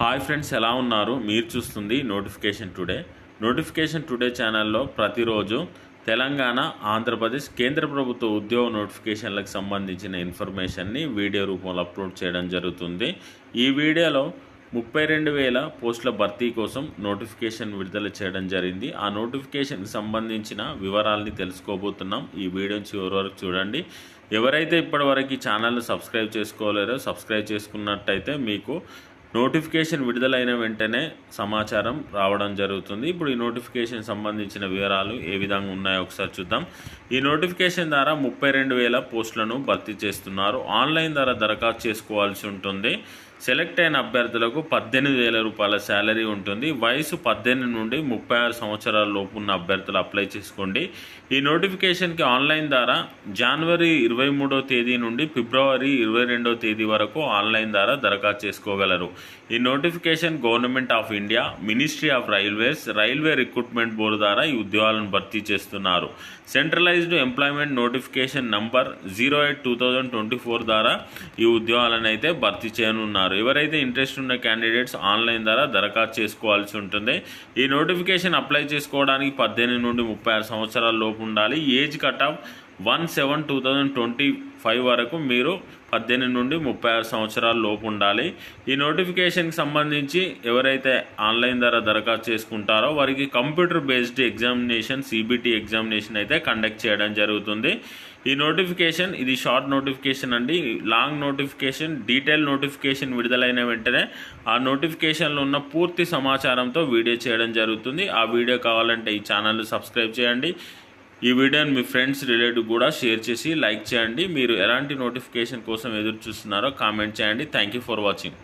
Hi friends ఎలా ఉన్నారు? మీరు చూస్తుంది నోటిఫికేషన్ టుడే. నోటిఫికేషన్ టుడే ఛానల్లో ప్రతిరోజు తెలంగాణ ఆంధ్రప్రదేశ్ కేంద్ర ప్రభుత్వ ఉద్యోగ నోటిఫికేషన్లకు సంబంధించిన ఇన్ఫర్మేషన్ని వీడియో రూపంలో అప్లోడ్ చేయడం జరుగుతుంది. ఈ వీడియోలో ముప్పై రెండు వేల పోస్టుల భర్తీ కోసం నోటిఫికేషన్ విడుదల చేయడం జరిగింది. ఆ నోటిఫికేషన్కి సంబంధించిన వివరాలని తెలుసుకోబోతున్నాం. ఈ వీడియో చివరి వరకు చూడండి. ఎవరైతే ఇప్పటివరకు ఈ ఛానల్ని సబ్స్క్రైబ్ చేసుకోలేరో సబ్స్క్రైబ్ చేసుకున్నట్టయితే మీకు నోటిఫికేషన్ విడుదలైన వెంటనే సమాచారం రావడం జరుగుతుంది. ఇప్పుడు ఈ నోటిఫికేషన్ సంబంధించిన వివరాలు ఏ విధంగా ఉన్నాయో ఒకసారి చూద్దాం. ఈ నోటిఫికేషన్ ద్వారా ముప్పై రెండు వేల పోస్టులను భర్తీ చేస్తున్నారు. ఆన్లైన్ ద్వారా దరఖాస్తు చేసుకోవాల్సి ఉంటుంది. సెలెక్ట్ అయిన అభ్యర్థులకు పద్దెనిమిది వేల రూపాయల శాలరీ ఉంటుంది. వయసు పద్దెనిమిది నుండి ముప్పై ఆరు సంవత్సరాల లోపు ఉన్న అభ్యర్థులు అప్లై చేసుకోండి. ఈ నోటిఫికేషన్కి ఆన్లైన్ ద్వారా జనవరి ఇరవై మూడో తేదీ నుండి ఫిబ్రవరి ఇరవై రెండో తేదీ వరకు ఆన్లైన్ ద్వారా దరఖాస్తు చేసుకోగలరు. ఈ notification government of India ministry of railways railway recruitment board ద్వారా ఈ ఉద్యోగాలను భర్తీ చేస్తున్నారు. Centralised employment notification number zero eight two thousand twenty four ద్వారా ఈ ఉద్యోగాలను అయితే భర్తీ చేయనున్నారు. ఎవరైతే ఇంట్రెస్ట్ ఉన్న క్యాండిడేట్స్ ఆన్లైన్ ద్వారా దరఖాస్తు చేసుకోవాల్సి ఉంటుంది ఈ నోటిఫికేషన్ అప్లై చేసుకోవడానికి పద్దెనిమిది నుండి ముప్పై ఆరు సంవత్సరాల లోపు ఉండాలి. Age cut off one seven two thousand twenty five వరకు మీరు పద్దెనిమిది నుండి ముప్పై ఆరు సంవత్సరాల లోపు ఉండాలి. ఈ నోటిఫికేషన్కి సంబంధించి ఎవరైతే ఆన్లైన్ ద్వారా దరఖాస్తు చేసుకుంటారో వారికి computer based examination CBT examination అయితే కండక్ట్ చేయడం జరుగుతుంది. ఈ నోటిఫికేషన్ ఇది షార్ట్ నోటిఫికేషన్ అండి. లాంగ్ నోటిఫికేషన్ డీటెయిల్ నోటిఫికేషన్ విడుదలైన వెంటనే ఆ నోటిఫికేషన్లో ఉన్న పూర్తి సమాచారంతో వీడియో చేయడం జరుగుతుంది. ఆ వీడియో కావాలంటే ఈ ఛానల్ సబ్స్క్రైబ్ చేయండి. ఈ వీడియోని మీ ఫ్రెండ్స్ రిలేటివ్ కూడా షేర్ చేసి లైక్ చేయండి. మీరు ఎలాంటి నోటిఫికేషన్ కోసం ఎదురు చూస్తున్నారో కామెంట్ చేయండి. Thank you for watching